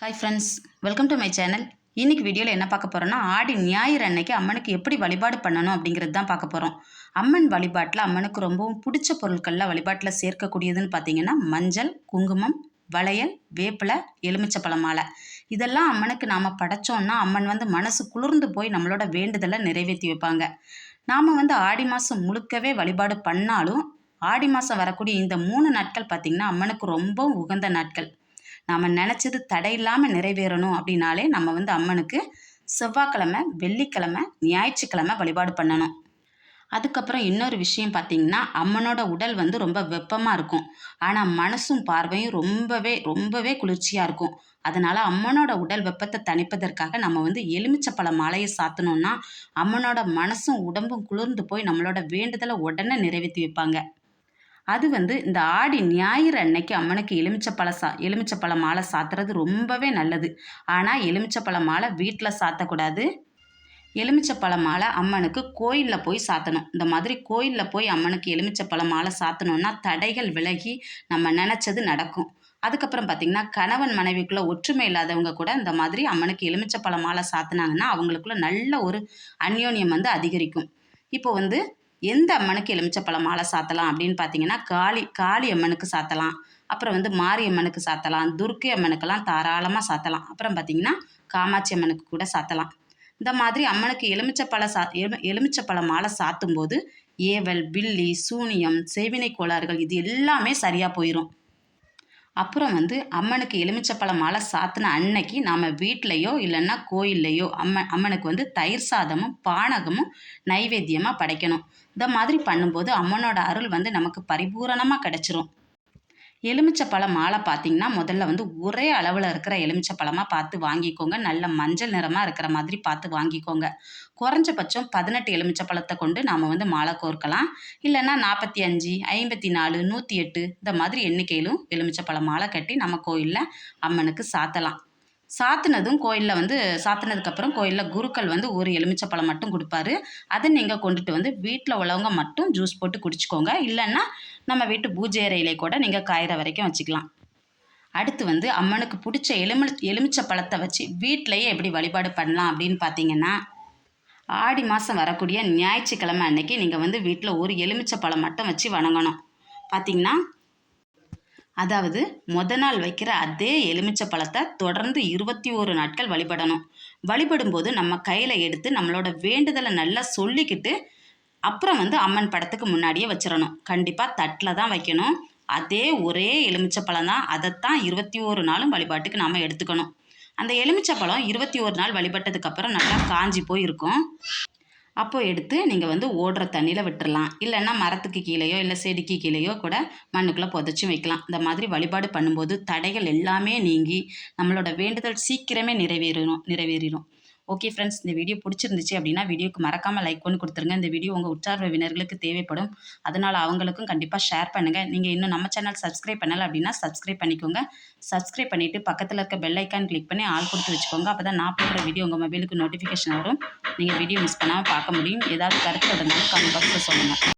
Hi friends welcome to my channel இன்னைக்கு வீடியோவில் என்ன பார்க்க போகிறோன்னா ஆடி ஞாயிறு அன்னைக்கு அம்மனுக்கு எப்படி வழிபாடு பண்ணணும் அப்படிங்கிறது தான் பார்க்க போகிறோம் அம்மன் வழிபாட்டில் அம்மனுக்கு ரொம்பவும் பிடிச்ச பொருட்களில் வழிபாட்டில் சேர்க்கக்கூடியதுன்னு பார்த்தீங்கன்னா மஞ்சள் குங்குமம் வளையல் வேப்பிலை எலுமிச்சப்பழ மாலை. இதெல்லாம் அம்மனுக்கு நாம் படைச்சோன்னா அம்மன் வந்து மனசு குளிர்ந்து போய் நம்மளோட வேண்டுதலை நிறைவேற்றி வைப்பாங்க. நாம் வந்து ஆடி மாதம் முழுக்கவே வழிபாடு பண்ணாலும் ஆடி மாதம் வரக்கூடிய இந்த மூணு நாட்கள் பார்த்திங்கன்னா அம்மனுக்கு ரொம்ப உகந்த நாட்கள். நாம் நினச்சது தடையில்லாமல் நிறைவேறணும் அப்படின்னாலே நம்ம வந்து அம்மனுக்கு செவ்வாய்க்கிழமை வெள்ளிக்கிழமை ஞாயிற்றுக்கிழமை வழிபாடு பண்ணணும். அதுக்கப்புறம் இன்னொரு விஷயம் பார்த்திங்கன்னா அம்மனோட உடல் வந்து ரொம்ப வெப்பமாக இருக்கும். ஆனால் மனசும் பார்வையும் ரொம்பவே ரொம்பவே குளிர்ச்சியாக இருக்கும். அதனால் அம்மனோட உடல் வெப்பத்தை தணிப்பதற்காக நம்ம வந்து எலுமிச்சப்பழ மாலையை சாத்தணும்னா அம்மனோட மனசும் உடம்பும் குளிர்ந்து போய் நம்மளோட வேண்டுதலை உடனே நிறைவேற்றி வைப்பாங்க. அது வந்து இந்த ஆடி ஞாயிறு அன்னைக்கு அம்மனுக்கு எலுமிச்சப்பழ சா எலுமிச்சப்பழ மாலை சாத்துறது ரொம்பவே நல்லது. ஆனால் எலுமிச்சப்பழ மாலை வீட்டில் சாத்தக்கூடாது. எலுமிச்சப்பழ மாலை அம்மனுக்கு கோயிலில் போய் சாத்தணும். இந்த மாதிரி கோயிலில் போய் அம்மனுக்கு எலுமிச்சப்பழ மாலை சாத்தணும்னா தடைகள் விலகி நம்ம நினச்சது நடக்கும். அதுக்கப்புறம் பார்த்திங்கன்னா கணவன் மனைவிக்குள்ளே ஒற்றுமை இல்லாதவங்க கூட இந்த மாதிரி அம்மனுக்கு எலுமிச்சப்பழ மாலை சாத்தினாங்கன்னா அவங்களுக்குள்ள நல்ல ஒரு அந்யோன்யம் வந்து அதிகரிக்கும். இப்போ வந்து எந்த அம்மனுக்கு எலுமிச்சப்பழம் மாலை சாத்தலாம் அப்படின்னு பார்த்தீங்கன்னா காளி காளி அம்மனுக்கு சாத்தலாம். அப்புறம் வந்து மாரியம்மனுக்கு சாத்தலாம். துர்க்கை அம்மனுக்கெல்லாம் தாராளமாக சாத்தலாம். அப்புறம் பார்த்தீங்கன்னா காமாட்சி அம்மனுக்கு கூட சாத்தலாம். இந்த மாதிரி அம்மனுக்கு எலுமிச்சப்பழ சா எலு எலுமிச்சப்பழ மாலை சாத்தும் போது ஏவல் பில்லி சூனியம் செய்வினை கோளாறுகள் இது எல்லாமே சரியாக போயிடும் அப்புறம் வந்து அம்மனுக்கு எலுமிச்சப்பழ மாலை சாத்தின அன்னைக்கு நாம் வீட்லேயோ இல்லைன்னா கோயில்லையோ அம்மன் அம்மனுக்கு வந்து தயிர் சாதமும் பானகமும் நைவேத்தியமாக படைக்கணும். இந்த மாதிரி பண்ணும்போது அம்மனோட அருள் வந்து நமக்கு பரிபூரணமாக கிடச்சிரும். எலுமிச்சை பழம் மாலை பார்த்தீங்கன்னா முதல்ல வந்து ஒரே அளவில் இருக்கிற எலுமிச்சை பழமாக பார்த்து வாங்கிக்கோங்க. நல்ல மஞ்சள் நிறமாக இருக்கிற மாதிரி பார்த்து வாங்கிக்கோங்க. குறைஞ்சபட்சம் பதினெட்டு எலுமிச்சை பழத்தை கொண்டு நாம் வந்து மாலை கோர்க்கலாம். இல்லைன்னா நாற்பத்தி அஞ்சு ஐம்பத்தி நாலு நூற்றி எட்டு இந்த மாதிரி எண்ணிக்கையிலும் எலுமிச்சை பழம் மாலை கட்டி நம்ம கோயிலில் அம்மனுக்கு சாத்தலாம். சாத்தினதும் கோயிலில் வந்து சாத்தினதுக்கப்புறம் கோயிலில் குருக்கள் வந்து ஒரு எலுமிச்சப்பழம் மட்டும் கொடுப்பாரு. அதை நீங்கள் கொண்டுட்டு வந்து வீட்டில் உள்ளவங்க மட்டும் ஜூஸ் போட்டு குடிச்சிக்கோங்க. இல்லைன்னா நம்ம வீட்டு பூஜை அறையிலே கூட நீங்கள் காயிற வரைக்கும் வச்சுக்கலாம். அடுத்து வந்து அம்மனுக்கு பிடிச்ச எலுமி எலுமிச்சை பழத்தை வச்சு வீட்டிலையே எப்படி வழிபாடு பண்ணலாம் அப்படின்னு பார்த்தீங்கன்னா ஆடி மாதம் வரக்கூடிய ஞாயிற்றுக்கிழமை அன்னைக்கு நீங்கள் வந்து வீட்டில் ஒரு எலுமிச்சை பழம் மட்டும் வச்சு வணங்கணும். பார்த்தீங்கன்னா அதாவது மொத நாள் வைக்கிற அதே எலுமிச்சை பழத்தை தொடர்ந்து இருபத்தி ஓரு நாட்கள் வழிபடணும். வழிபடும்போது நம்ம கையில் எடுத்து நம்மளோட வேண்டுதலை நல்லா சொல்லிக்கிட்டு அப்புறம் வந்து அம்மன் படத்துக்கு முன்னாடியே வச்சிடணும். கண்டிப்பாக தட்டில் தான் வைக்கணும். அதே ஒரே எலுமிச்சை பழம் தான். அதைத்தான் இருபத்தி ஓரு நாளும் வழிபாட்டுக்கு நாம் எடுத்துக்கணும். அந்த எலுமிச்சை பழம் இருபத்தி ஒரு நாள் வழிபட்டதுக்கப்புறம் நல்லா காஞ்சி போயிருக்கும். அப்போ எடுத்து நீங்கள் வந்து ஓடுற தண்ணியில் விட்டுறலாம். இல்லைன்னா மரத்துக்கு கீழேயோ இல்லை செடிக்கு கீழேயோ கூட மண்ணுக்குள்ளே புதைச்சும் வைக்கலாம். இந்த மாதிரி வழிபாடு பண்ணும்போது தடைகள் எல்லாமே நீங்கி நம்மளோட வேண்டுதல் சீக்கிரமே நிறைவேறணும் நிறைவேறிடும் ஓகே ஃப்ரெண்ட்ஸ் இந்த வீடியோ பிடிச்சிருந்துச்சு அப்படின்னா வீடியோக்கு மறக்காமல் லைக் பண்ணி கொடுத்துருங்க. இந்த வீடியோ உங்கள் உற்சார் தேவைப்படும். அதனால் அவங்களுக்கும் கண்டிப்பாக ஷேர் பண்ணுங்கள் நீங்கள் இன்னும் நம்ம சேனல் சப்ஸ்கிரைப் பண்ணலை அப்படின்னா சப்ஸ்கிரைப் பண்ணிக்கோங்க. சப்ஸ்கிரைப் பண்ணிவிட்டு பக்கத்தில் இருக்க பெல் ஐக்கான் கிளிக் பண்ணி ஆள் கொடுத்து வச்சுக்கோங்க. அப்போ தான் நான் போடுற வீடியோ உங்கள் மொபைலுக்கு நோட்டிஃபிகேஷன் வரும். நீங்கள் வீடியோ மிஸ் பண்ணாமல் பார்க்க முடியும். ஏதாவது கருத்து இருந்தாலும் கமெண்ட் பாக்ஸில் சொல்லுங்கள்